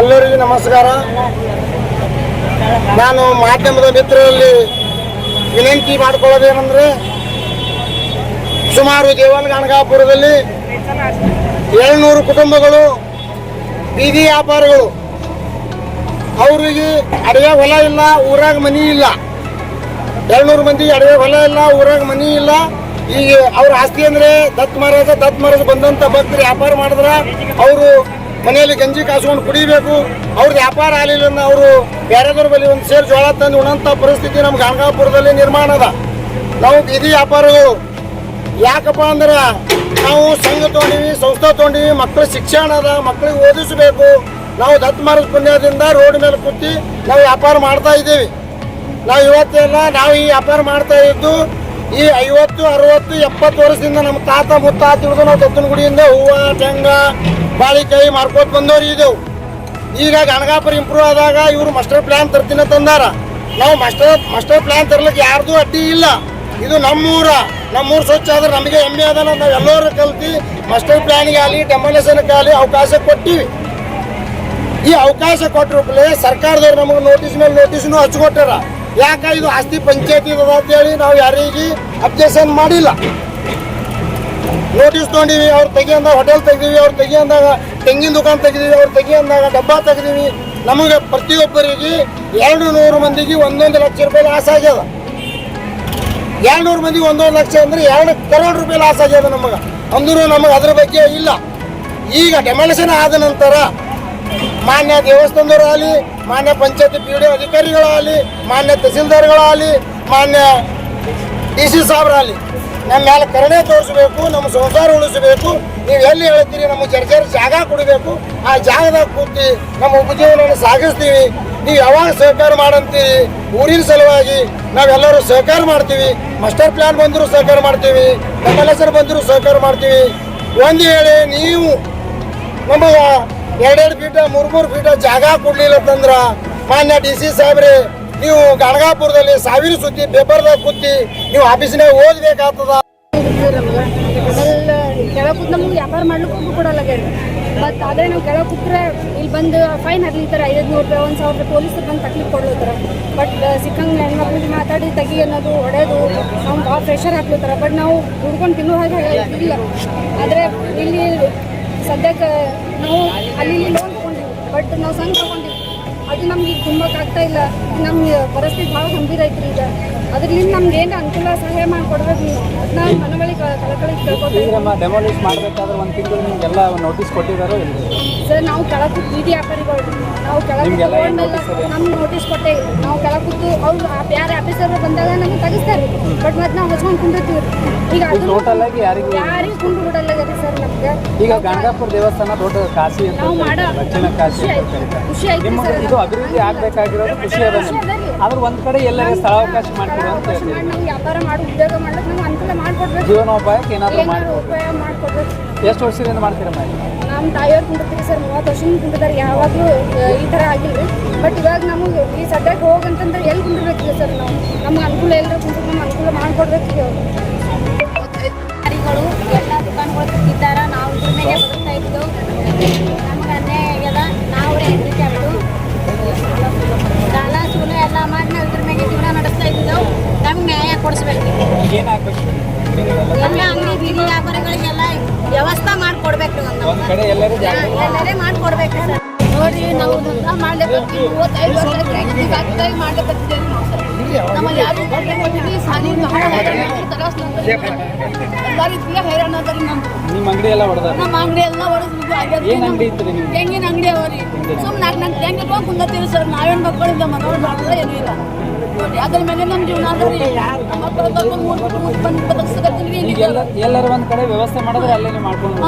ಎಲ್ಲರಿಗೂ ನಮಸ್ಕಾರ. ನಾನು ಮಾಧ್ಯಮದ ಮಿತ್ರರಲ್ಲಿ ವಿನಂತಿ ಮಾಡಿಕೊಳ್ಳೋದೇನೆಂದರೆ ಸುಮಾರು ದೇವಲ್ ಗಣಗಾಪುರದಲ್ಲಿ ಏಳ್ನೂರು ಕುಟುಂಬಗಳು, ಬೀದಿ ವ್ಯಾಪಾರಿಗಳು. ಅವರಿಗೆ ಅಡುಗೆ ಹೊಲ ಇಲ್ಲ, ಊರಾಗ ಮನಿ ಇಲ್ಲ. ಏಳ್ನೂರು ಮಂದಿ ಅಡುಗೆ ಹೊಲ ಇಲ್ಲ, ಊರಾಗ ಮನಿ ಇಲ್ಲ. ಈಗ ಅವ್ರ ಆಸ್ತಿ ಅಂದ್ರೆ ದತ್ ಮಹಾರಾಜ ದತ್ ಮಹಾರಾಜ ಬಂದಂಥ ಭಕ್ತರು ವ್ಯಾಪಾರ ಮಾಡಿದ್ರ ಅವರು ಮನೆಯಲ್ಲಿ ಗಂಜಿ ಕಾಸ್ಕೊಂಡು ಕುಡಿಬೇಕು ಅವ್ರದ್ದು ವ್ಯಾಪಾರ ಆಗಲಿಲ್ಲ ಅವರು ಬೇರೆದವ್ರ ಬಳಿ ಒಂದು ಸೇರು ಜೋಳ ತಂದು ಉಣಂಥ ಪರಿಸ್ಥಿತಿ ನಮ್ಮ ಗಂಗಾಪುರದಲ್ಲಿ ನಿರ್ಮಾಣ ಅದ. ನಾವು ಬೀದಿ ವ್ಯಾಪಾರಗಳು. ಯಾಕಪ್ಪ ಅಂದ್ರೆ ನಾವು ಸಂಘ ತೊಗೊಂಡಿವಿ, ಸಂಸ್ಥೆ ತೊಗೊಂಡಿವಿ ಮಕ್ಕಳ ಶಿಕ್ಷಣ ಅದ ಮಕ್ಕಳಿಗೆ ಓದಿಸಬೇಕು. ನಾವು ದತ್ತು ಮಹಾರಾಜ ಪುಣ್ಯದಿಂದ ರೋಡ್ ಮೇಲೆ ಕೂತಿ ನಾವು ವ್ಯಾಪಾರ ಮಾಡ್ತಾ ಇದ್ದೀವಿ. ನಾವು ಇವತ್ತೆಲ್ಲ ನಾವು ಈ ವ್ಯಾಪಾರ ಮಾಡ್ತಾ ಇದ್ದು ಈ ಐವತ್ತು, ಅರವತ್ತು, ಎಪ್ಪತ್ತು ವರ್ಷದಿಂದ ನಮ್ಮ ತಾತ ಮುತ್ತಾತ ಹಿಡಿದು ನಾವು ದತ್ತನ ಗುಡಿಯಿಂದ ಹೂವು ಟೆಂಗ ಬಾಳಿಕಾಯಿ ಮಾರ್ಕೋತ ಬಂದವ್ರು ಇದೇವು ಈಗ ಗಣಗಾಪುರ ಇಂಪ್ರೂವ್ ಆದಾಗ ಇವರು ಮಾಸ್ಟರ್ ಪ್ಲಾನ್ ತರ್ತಿನ ತಂದಾರ ನಾವು ಮಾಸ್ಟರ್ ಮಾಸ್ಟರ್ ಪ್ಲಾನ್ ತರ್ಲಿಕ್ಕೆ ಯಾರ್ದು ಅಡ್ಡಿ ಇಲ್ಲ. ಇದು ನಮ್ಮೂರ. ನಮ್ಮೂರು ಸ್ವಚ್ಛ ಆದ್ರೆ ನಮಗೆ ಹೆಮ್ಮೆ ಅದ ನಾವು ಎಲ್ಲರೂ ಕಲ್ತಿ ಮಾಸ್ಟರ್ ಪ್ಲಾನ್ಗೆ ಆಗಲಿ ಡೆಮೊಲೇಷನ್ಗೆ ಆಗಲಿ ಅವಕಾಶ ಕೊಟ್ಟಿವಿ. ಈ ಅವಕಾಶ ಕೊಟ್ಟರು ಸರ್ಕಾರದವ್ರು ನಮಗೆ ನೋಟಿಸ್ ಮೇಲೆ ನೋಟಿಸ್ನು ಹಚ್ಕೊಟ್ಟಾರ ಯಾಕ ಇದು ಆಸ್ತಿ ಪಂಚಾಯತಿ ಅಂತೇಳಿ ನಾವು ಯಾರಿಗೆ ಅಬ್ಜೆಕ್ಷನ್ ಮಾಡಿಲ್ಲ. ನೋಟಿಸ್ ತೊಗೊಂಡಿವಿ, ಅವ್ರು ತೆಗಿಯಂದಾಗ ಹೋಟೆಲ್ ತೆಗ್ದೀವಿ, ಅವ್ರು ತೆಗಿಯಂದಾಗ ತೆಂಗಿನ ದುಕಾನ್ ತೆಗ್ದೀವಿ, ಅವ್ರು ತೆಗಿಯಂದಾಗ ಡಬ್ಬ ತೆಗ್ದೀವಿ. ನಮಗೆ ಪ್ರತಿಯೊಬ್ಬರಿಗೆ ಎರಡು ನೂರು ಮಂದಿಗೆ ಒಂದೊಂದು ಲಕ್ಷ ರೂಪಾಯಿ ಲಾಸ್ ಆಗ್ಯದ. ಎರಡು ನೂರು ಮಂದಿಗೆ ಒಂದೊಂದು ಲಕ್ಷ ಅಂದ್ರೆ ಎರಡು ಕರೋಡ್ ರೂಪಾಯಿ ಲಾಸ್ ಆಗ್ಯದ ನಮಗೆ. ಅಂದ್ರೂ ನಮಗೆ ಅದ್ರ ಬಗ್ಗೆ ಇಲ್ಲ. ಈಗ ಡೆಮಾಲಿಷನ್ ಆದ ನಂತರ ಮಾನ್ಯ ದೇವಸ್ಥಾನದವರಾಗಲಿ, ಮಾನ್ಯ ಪಂಚಾಯತಿ ಪಿ ಡಿ ಅಧಿಕಾರಿಗಳಾಗಲಿ, ಮಾನ್ಯ ತಹಸೀಲ್ದಾರ್ಗಳಾಗಲಿ, ಮಾನ್ಯ ಡಿ ಸಿ ಸಾಬ್ರಾಗಲಿ, ನಮ್ಮ ಮೇಲೆ ಕರುಣೆ ತೋರಿಸಬೇಕು, ನಮ್ಮ ಸಂಸಾರ ಉಳಿಸಬೇಕು, ನೀವು ಎಲ್ಲಿ ಹೇಳ್ತೀರಿ ನಮ್ಮ ಜರ್ಜರ್ ಜಾಗ ಕೊಡಬೇಕು, ಆ ಜಾಗದಾಗ ಕೂತಿ ನಮ್ಮ ಉಪಜೀವನವನ್ನು ಸಾಗಿಸ್ತೀವಿ. ನೀವು ಯಾವಾಗ ಸಹಕಾರ ಮಾಡಂತೀರಿ? ಊರಿನ ಸಲುವಾಗಿ ನಾವೆಲ್ಲರೂ ಸಹಕಾರ ಮಾಡ್ತೀವಿ. ಮಾಸ್ಟರ್ ಪ್ಲಾನ್ ಬಂದರೂ ಸಹಕಾರ ಮಾಡ್ತೀವಿ. ನಮ್ಮ ಬಂದರೂ ಸಹಕಾರ ಮಾಡ್ತೀವಿ. ಒಂದು ಹೇಳಿ, ನೀವು ನಮಗೆ ಎರಡೆರಡು ಫೀಟ, ಮೂರು ಮೂರು ಫೀಟ ಜಾಗ ಕೊಡ್ಲಿಲ್ಲ ಅಂತಂದ್ರೆ ಮಾನ್ಯ ಡಿ ಸಿ ಸಾಹೇಬ್ರೆ, ನೀವು ಗಣಗಾಪುರದಲ್ಲಿ ಸಾವಿರ ಸುದ್ದಿ ಪೇಪರ್ದಾಗ ಕೂತಿ ನೀವು ಆಫೀಸಿನಾಗ ಓದ್ಬೇಕಾಗ್ತದ? ಕೆಳಗೆ ಕೂತ್ ನಮ್ಗೆ ವ್ಯಾಪಾರ ಮಾಡ್ಲಿಕ್ಕೂ ಕೊಡಲ್ಲ ಬಟ್ ಅದೇ ನಾವು ಕೆಳಗೆ ಕೂತ್ರೆ ಇಲ್ಲಿ ಬಂದು ಫೈನ್ ಹಾಕ್ಲಿತ್ತಾರೆ ಐದು ನೂರು ರೂಪಾಯಿ, ಒಂದು ಸಾವಿರ ರೂಪಾಯಿ ಪೊಲೀಸರು ಬಂದು ತಕ್ಲಿಕ್ಕೆ ಕೊಡ್ಲತ್ತಾರ. ಬಟ್ ಸಿಕ್ಕಂಗೆ ಹೆಣ್ಮಕ್ಳಿಗೆ ಮಾತಾಡಿ ತಗಿ ಅನ್ನೋದು ಹೊಡೆಯೋದು ನಾವು ಭಾಳ ಪ್ರೆಷರ್ ಹಾಕ್ಲತ್ತಾರ. ಬಟ್ ನಾವು ಹುಡ್ಕೊಂಡು ತಿನ್ನೋ ಹಾಗೆ ಇಲ್ಲ. ಆದರೆ ಇಲ್ಲಿ ಸದ್ಯಕ್ಕೆ ನಾವು ಅಲ್ಲಿ ಲೋನ್ ತೊಗೊಂಡಿವಿ. ಬಟ್ ನಾವು ಸಂಘ ತೊಗೊಂಡಿವಿ. ಅದು ನಮ್ಗೆ ಈಗ ತುಂಬಕ್ಕಾಗ್ತಾ ಇಲ್ಲ. ನಮ್ಮ ಪರಿಸ್ಥಿತಿ ಭಾಳ ಗಂಭೀರ ಐತ್ರಿ ಈಗ. ಅದರಿಂದ ನಮ್ಗೆ ಏನು ಅನುಕೂಲ ಸಹಾಯ ಮಾಡಿಕೊಡ್ಬೇಕು ನೀವು? ನಾವು ಮನವಳಿ ಕಳಕಳಿ ಡೆಮಾಲಿಷ್ ಮಾಡಬೇಕಾದ್ರೆ ಒಂದು ತಿಂಗಳು ನಿಮಗೆಲ್ಲ ನೋಟಿಸ್ ಕೊಟ್ಟಿದ್ದಾರೋ ಸರ್ ನಾವು ಕೆಳಗೆ ಕೂತು ಬೀದಿ ವ್ಯಾಪಾರಿಗಳು. ನಾವು ಕೂತ್ಕೊಂಡೆಲ್ಲ ನಮ್ಗೆ ನೋಟಿಸ್ ಕೊಟ್ಟೆ ನಾವು ಕೆಳಕುತ್ತು ಕೂತು ಅವ್ರು ಯಾರು ಆಫೀಸರ್ ಬಂದಾಗ ನಮ್ಗೆ ತೆಗಿಸ್ತಾರೆ. ಬಟ್ ಮತ್ತೆ ನಾವು ಹೊಚ್ಕೊಂಡು ಕುಂಡಿರ್ತೀವಿ. ಈಗ ಅದು ಟೋಟಲ್ ಆಗಿ ಯಾರಿಗೂ ಯಾರಿಗೂ ಕುಂಡು ಬಿಡಲ್ಲ ಸರ್ ನಮ್ಗೆ. ಈಗ ಗಂಗಾಪುರ ದೇವಸ್ಥಾನ ದೊಡ್ಡ ಕಾಶಿ ಅಂತ ನಾವು ಮಾಡೋ. ಖುಷಿ ಆಯ್ತು. ಖುಷಿ ಆಯ್ತು ಇದು ಅಭಿವೃದ್ಧಿ ಆಗ್ಬೇಕಾಗಿರೋದು ಖುಷಿ ಅದ ಆದ್ರೆ ಒಂದ್ ಕಡೆ ಎಲ್ಲರೂ ಸ್ಥಳಾವಕಾಶ ಮಾಡ್ತೀವಿ ಅಂತ ಹೇಳ್ತೀವಿ ವ್ಯಾಪಾರ ಮಾಡಿ ಉದ್ಯೋಗ ಅನುಕೂಲ ಮಾಡಿಕೊಡ್ಬೇಕು. ಜೀವನೋಪಾಯಕ್ಕೆ ಏನಾದರೂ ಮಾಡಿಕೊಡ್ಬೇಕು. ಎಷ್ಟು ವರ್ಷದಿಂದ ಮಾಡ್ತೀರಾ ಮಾಡಿ ನಮ್ಮ ತಾಯಿಯವ್ರು ಕುಂಡಿರ್ತೀವಿ ಸರ್ ಮೂವತ್ತು ವರ್ಷದಿಂದ ಕುಂಡಿದ್ದಾರೆ ಯಾವಾಗಲೂ ಈ ಥರ ಆಗಿಲ್ಲ. ಬಟ್ ಇವಾಗ ನಮಗೆ ಈ ಸದ್ಯಕ್ಕೆ ಹೋಗಂತಂದ್ರೆ ಎಲ್ಲಿ ಕುಂಡಿರ್ಬೇಕಿಲ್ಲ ಸರ್ ನಾವು? ನಮ್ಗೆ ಅನುಕೂಲ ಎಲ್ಲರೂ ಕುಂಡ್ರು ನಮ್ಗೆ ಅನುಕೂಲ ಮಾಡಿಕೊಡ್ಬೇಕು ಒಂದ್ ಕಡೆ ಎಲ್ಲರೂ ಎಲ್ಲರೇ ಮಾಡ್ಕೊಡ್ಬೇಕು ಸರ್. ನೋಡಿ ನಾವು ದಂಧ ಮಾಡ್ಲೇಬೇಕು ಮೂವತ್ತೈದು ವರ್ಷ ಯಾರು ಸಾಲಿ ಎಲ್ಲ ರೀತಿಯ ಹೈರಾಣ ಅದರಿ ನಮ್ದು. ನಿಮ್ಮ ಅಂಗಡಿ ಎಲ್ಲ ನಮ್ಮ ಅಂಗಡಿ ಎಲ್ಲ ಹೊಡೆದು ಆಗ್ಯದ ಏನ್ ಅಂಗಡಿ ಇತ್ತು ನಿಮ್ಗೆ ತೆಂಗಿನ ಅಂಗಡಿ ಅವರಿ ಸುಮ್ಮನೆ ನಾಲ್ಕು ನಾಲ್ಕು ತೆಂಗಿನ ಇಟ್ಕೊಂಡು ಕುಂದತ್ತೀವಿ ಸರ್. ನಾವೇನು ಮಕ್ಕಳಿಂದ ಮನೋರು ಏನೂ ಇಲ್ಲ. ಎಲ್ಲರೂ ಒಂದ್ ಕಡೆ ವ್ಯವಸ್ಥೆ ಮಾಡಿದ್ರೆ ಅಲ್ಲೇ ಮಾಡ್ಕೊಂಡು